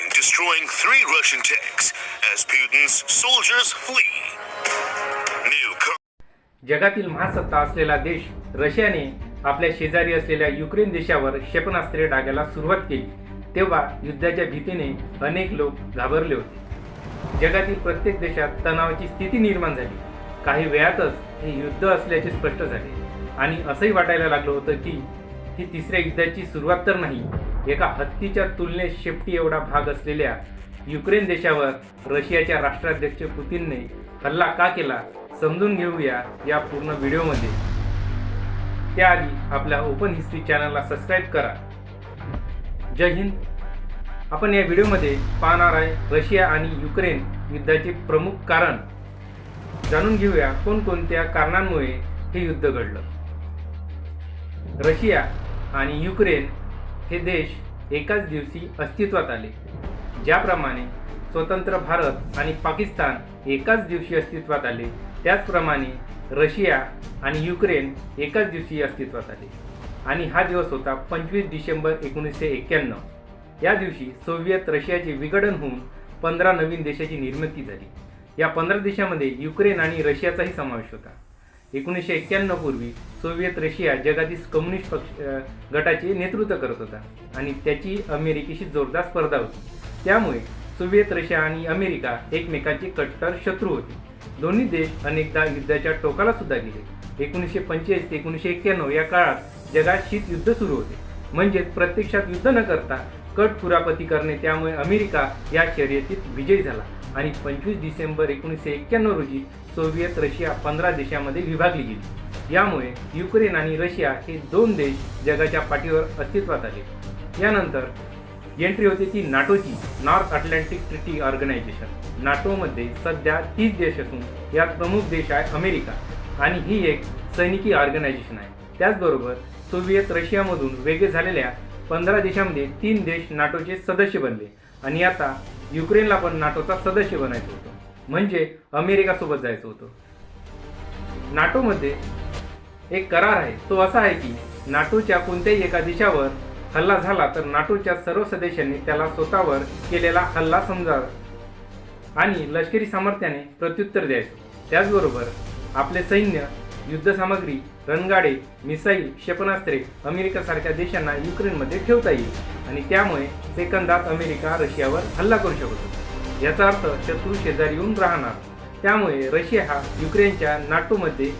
Russian tanks as Putin's soldiers flee. New जगातील महासत्ता असलेला देश रशियाने आपल्या शेजारी असलेल्या युक्रेन देशावर क्षेपणास्त्रे डागायला सुरुवात केली. तेव्हा युद्धाच्या भीतीने अनेक लोक घाबरले होते. जगातील प्रत्येक देशात तणावाची स्थिती निर्माण झाली. काही वेळातच हे युद्ध असल्याचे स्पष्ट झाले. आणि असंही वाटायला लागलं होतं की ही तिसऱ्या युद्धाची सुरुवात तर नाही एका हत्तीच्या तुलनेत शेपटी एवढा भाग असलेल्या युक्रेन देशावर रशियाच्या राष्ट्राध्यक्ष पुतीनने हल्ला का केला समजून घेऊया या पूर्ण व्हिडिओमध्ये. त्याआधी आपल्या ओपन हिस्ट्री चॅनलला सबस्क्राईब करा. जय हिंद. आपण या व्हिडिओमध्ये पाहणार आहे रशिया आणि युक्रेन युद्धाचे प्रमुख कारण. जाणून घेऊया कोणकोणत्या कारणांमुळे हे युद्ध घडलं. रशिया आणि युक्रेन हे देश एकाच दिवशी अस्तित्वात आले. ज्याप्रमाणे स्वतंत्र भारत आणि पाकिस्तान एकाच दिवशी अस्तित्वात आले त्याचप्रमाणे रशिया आणि युक्रेन एकाच दिवशी अस्तित्वात आले. आणि हा दिवस होता पंचवीस डिसेंबर एकोणीसशे एक्क्याण्णव. या दिवशी सोव्हिएत रशियाचे विघटन होऊन पंधरा नवीन देशाची निर्मिती झाली. या पंधरा देशामध्ये युक्रेन आणि रशियाचाही समावेश होता. एकोणीसशे एक्क्याण्णव पूर्वी सोव्हिएत रशिया जगातील कम्युनिस्ट पक्ष गटाचे नेतृत्व करत होता आणि त्याची अमेरिकेशी जोरदार स्पर्धा होती. त्यामुळे सोव्हिएत रशिया आणि अमेरिका एकमेकांचे कट्टर शत्रू होते. दोन्ही देश अनेकदा युद्धाच्या टोकाला सुद्धा गेले. एकोणीसशे पंचेचाळीस ते एकोणीसशे एक्क्याण्णव या काळात जगात शीत युद्ध सुरू होते. म्हणजेच प्रत्यक्षात युद्ध न करता कट कुरापती करणे त्यामुळे अमेरिका या शर्यतीत विजयी झाला. आणि पंचवीस डिसेंबर एकोणीसशे एक्क्याण्णव रोजी सोव्हिएत रशिया पंधरा देशामध्ये विभागली गेली. यामुळे युक्रेन आणि रशिया हे दोन देश जगाच्या पाठीवर अस्तित्वात आले. यानंतर एंट्री होती ती नाटोची नॉर्थ अटलांटिक ट्रिटी ऑर्गनायझेशन. नाटोमध्ये सध्या तीस देश असून यात प्रमुख देश आहे अमेरिका आणि ही एक सैनिकी ऑर्गनायझेशन आहे. त्याचबरोबर सोव्हिएत रशियामधून वेगळे झालेल्या पंधरा देशामध्ये तीन देश नाटोचे सदस्य बनले. आणि आता युक्रेनला पण नाटोचा सदस्य बनायचं होतं. म्हणजे अमेरिकासोबत जायचं होतं. नाटोमध्ये एक करार आहे. तो असा आहे की नाटोच्या कोणत्याही एका देशावर हल्ला झाला तर नाटोच्या सर्व सदस्यांनी त्याला स्वतःवर केलेला हल्ला समजावा आणि लष्करी सामर्थ्याने प्रत्युत्तर द्यायचं. त्याचबरोबर आपले सैन्य युद्धसामग्री रणगाडे मिसाईल क्षेपणास्त्रे अमेरिकासारख्या देशांना युक्रेनमध्ये ठेवता येईल आणि त्यामुळे सेकंदात अमेरिका रशियावर हल्ला करू शकतो. याचा अर्थ शत्रू शेजारी येऊन राहणार. त्यामुळे रशिया हा युक्रेनच्या नाटोमध्ये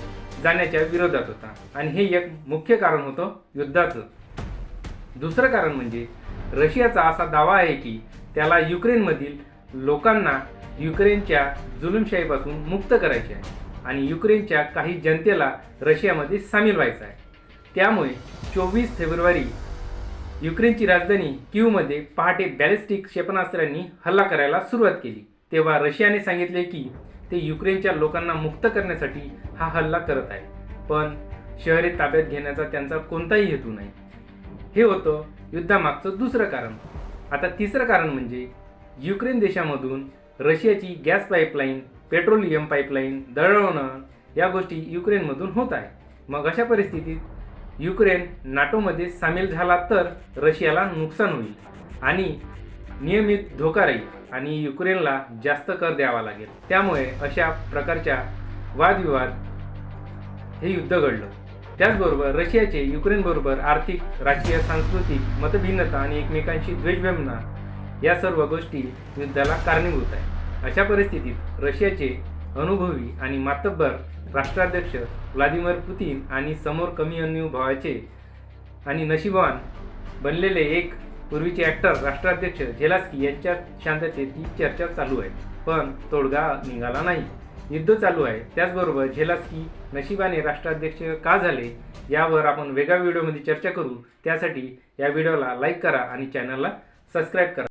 जाण्याच्या विरोधात होता आणि हे एक मुख्य कारण होतं युद्धाचं. दुसरं कारण म्हणजे रशियाचा असा दावा आहे की त्याला युक्रेनमधील लोकांना युक्रेनच्या जुलुमशाहीपासून मुक्त करायचे आहे. आणि युक्रेनच्या काही जनतेला रशियामध्ये सामील व्हायचं आहे. त्यामुळे चोवीस फेब्रुवारी युक्रेनची राजधानी कीवमध्ये पहाटे बॅलिस्टिक क्षेपणास्त्रांनी हल्ला करायला सुरुवात केली. तेव्हा रशियाने सांगितले की ते युक्रेनच्या लोकांना मुक्त करण्यासाठी हा हल्ला करत आहे. पण शहरे ताब्यात घेण्याचा त्यांचा कोणताही हेतू नाही. हे होतं युद्धामागचं दुसरं कारण. आता तिसरं कारण म्हणजे युक्रेन देशामधून रशियाची गॅस पाईपलाईन पेट्रोलियम पाईपलाईन दळवणं या गोष्टी युक्रेनमधून होत आहे मग अशा परिस्थितीत युक्रेन नाटोमध्ये सामील झाला तर रशियाला नुकसान होईल आणि नियमित धोका राहील आणि युक्रेनला जास्त कर द्यावा लागेल. त्यामुळे अशा प्रकारच्या वादविवाद हे युद्ध घडलं. त्याचबरोबर रशियाचे युक्रेनबरोबर आर्थिक राजकीय सांस्कृतिक मतभिन्नता आणि एकमेकांशी द्वेषभावना या सर्व गोष्टी युद्धाला कारणीभूत आहे अशा परिस्थितीत रशियाचे अनुभवी आणि मातब्बर राष्ट्राध्यक्ष व्लादिमीर पुतीन आणि समोर कमी अनुभवाचे आणि नशिबवान बनलेले एक पूर्वीचे ॲक्टर राष्ट्राध्यक्ष झेलास्की यांच्या शांततेची चर्चा चालू आहे. पण तोडगा निघाला नाही. युद्ध चालू आहे. त्याचबरोबर झेलास्की नशिबाने राष्ट्राध्यक्ष का झाले यावर आपण वेगळ्या व्हिडिओमध्ये चर्चा करू. त्यासाठी या व्हिडिओला लाईक करा आणि चॅनलला सबस्क्राईब करा.